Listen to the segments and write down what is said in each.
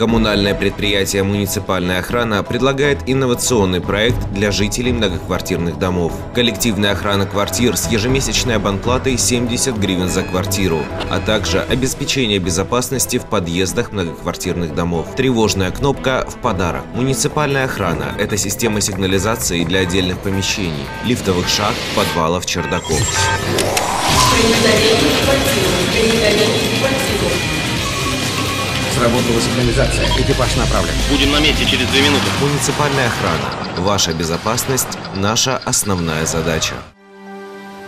Коммунальное предприятие «Муниципальная охрана» предлагает инновационный проект для жителей многоквартирных домов. Коллективная охрана квартир с ежемесячной абонплатой 70 гривен за квартиру, а также обеспечение безопасности в подъездах многоквартирных домов. Тревожная кнопка в подарок. Муниципальная охрана – это система сигнализации для отдельных помещений, лифтовых шахт, подвалов, чердаков. Сработала сигнализация. Экипаж направлен. Будем на месте через две минуты. Муниципальная охрана. Ваша безопасность – наша основная задача.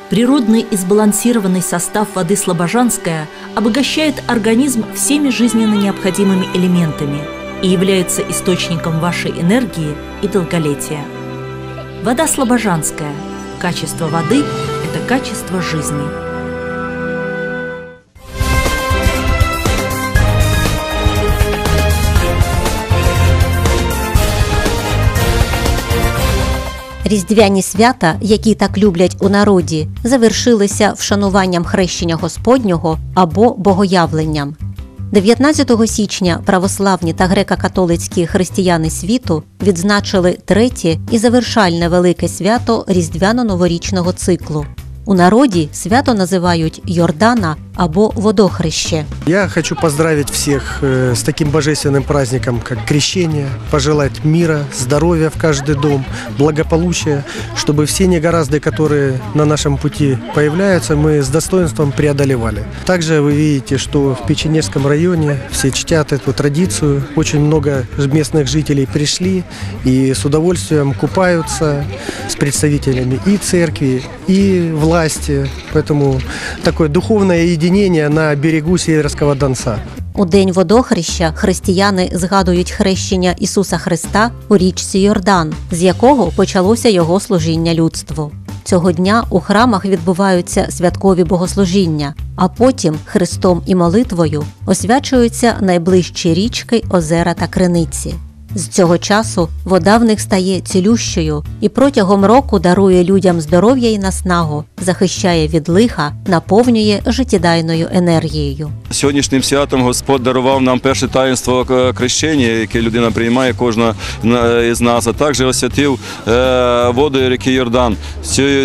Природный и сбалансированный состав воды Слобожанская обогащает организм всеми жизненно необходимыми элементами и является источником вашей энергии и долголетия. Вода Слобожанская. Качество воды – это качество жизни. Різдвяні свята, які так люблять у народі, завершилися вшануванням хрещення Господнього або богоявленням. 19 січня православні та греко-католицькі християни світу відзначили третє і завершальне велике свято різдвяно-новорічного циклу. У народі свято називають Йордана або водохреще. Я хочу поздравить всех э, с таким божественным праздником, как крещение, пожелать мира, здоровья в каждый дом, благополучия, чтобы все негоразды, которые на нашем пути появляются, мы с достоинством преодолевали. Также вы видите, что в Печенежском районе все чтят эту традицию. Очень много местных жителей пришли и с удовольствием купаются с представителями и церкви, и власти. Поэтому такое духовное единение на берегу Северского Донца. У день водохреща християни згадують хрещення Ісуса Христа у річці Йордан, з якого почалося його служіння людству. Цього дня у храмах відбуваються святкові богослужіння, а потім хрестом і молитвою освячуються найближчі річки, озера та криниці. З цього часу вода в них стає цілющою і протягом року дарує людям здоров'я і наснагу, захищає від лиха, наповнює життєдайною енергією. Сьогоднішнім святом Господь дарував нам перше таїнство е, крещення, яке людина приймає кожна е, із нас, а також освятив е, воду ріки Йордан.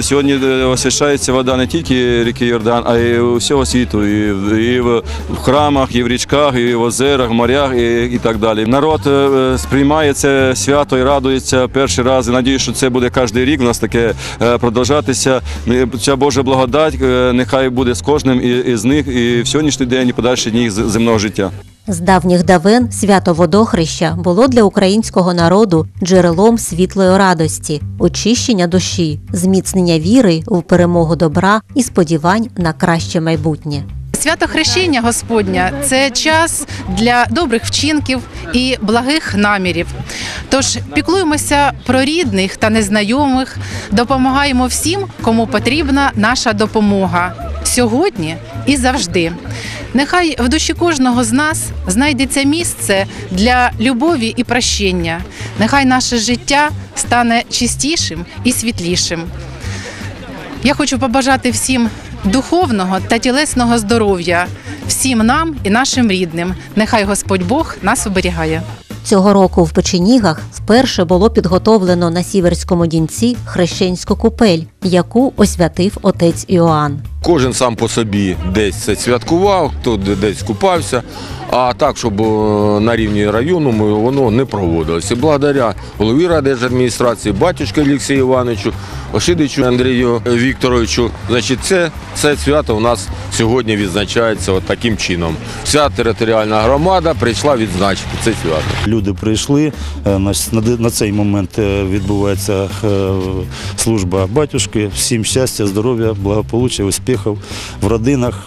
Сьогодні е, освящається вода не тільки ріки Йордан, а й у всього світу. І, в- храмах, і в річках, і в озерах, морях і, так далі. Народ е, сприймає це свято і радується перший раз. І надію, що це буде кожен рік. У нас таке е, продовжатися. Е, Ця Божа благодать е, нехай буде з кожним із них і в сьогоднішній день, і подальші дні земного життя. З давніх давен свято водохреща було для українського народу джерелом світлої радості, очищення душі, зміцнення віри в перемогу добра і сподівань на краще майбутнє. Свято хрещення Господня це час для добрих вчинків і благих намірів. Тож піклуємося про рідних та незнайомих, допомагаємо всім, кому потрібна наша допомога сьогодні і завжди. Нехай в душі кожного з нас знайдеться місце для любові і прощення. Нехай наше життя стане чистішим і світлішим. Я хочу побажати всім духовного та тілесного здоров'я, всім нам і нашим рідним. Нехай Господь Бог нас оберігає. Цього року в Печенігах вперше було підготовлено на сіверському дінці хрещенську купель, яку освятив отець Іоанн. Кожен сам по собі десь це святкував, хто десь купався. А так, щоб е, на рівні району ми, воно не проводилося. І благодаря голові райдержадміністрації, батюшки Олексію Івановичу, Ошидичу Андрію Вікторовичу, значить, це, це свято у нас сьогодні відзначається от таким чином. Вся територіальна громада прийшла відзначити це свято. Люди прийшли. е, На, цей момент е, відбувається служба батюшки Всім щастя, здоров'я, благополуччя, успіхів в родинах,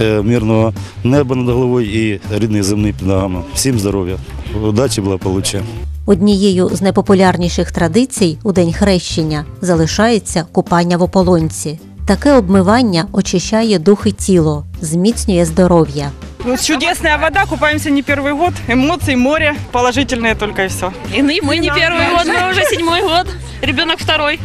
е, мирного неба над головою і рідних земних під ногами. Всім здоров'я, удачі, благополуччя. Однією з найпопулярніших традицій у день хрещення залишається купання в ополонці. Таке обмивання очищає дух і тіло, зміцнює здоров'я. Ну, чудесная вода, купаемся не первый год. Эмоции, море, положительные только и все. И мы не первый год, мы уже седьмой год. Ребенок второй.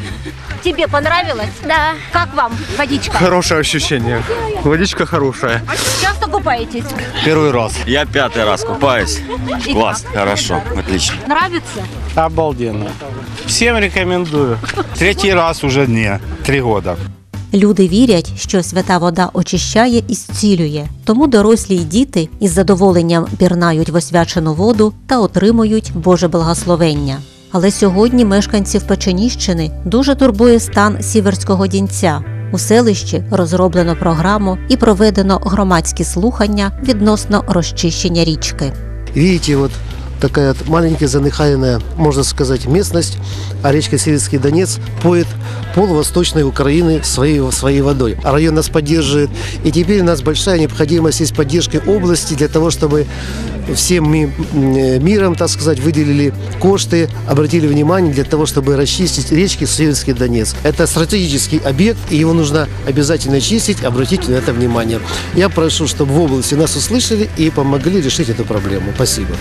Тебе понравилось? Да. Как вам водичка? Хорошее ощущение. Водичка хорошая. Часто купаетесь? Первый раз. Я пятый раз купаюсь. И Класс, хорошо, отлично. Нравится? Обалденно. Всем рекомендую. Третий раз уже не. Три года. Люди вірять, що свята вода очищає і зцілює, тому дорослі й діти із задоволенням пірнають в освячену воду та отримують Боже благословення. Але сьогодні мешканців Печеніщини дуже турбує стан сіверського дінця. У селищі розроблено програму і проведено громадські слухання відносно розчищення річки. Видите, вот такая маленькая заныхаемая, можно сказать, местность, а речка Северский Донец поет пол Восточной Украины своей, своей водой. А район нас поддерживает. И теперь у нас большая необходимость есть поддержки области для того, чтобы всем ми- м, миром, так сказать, выделили кошты, обратили внимание для того, чтобы расчистить речки Северский Донец. Это стратегический объект, и его нужно обязательно чистить, обратить на это внимание. Я прошу, чтобы в области нас услышали и помогли решить эту проблему. Спасибо.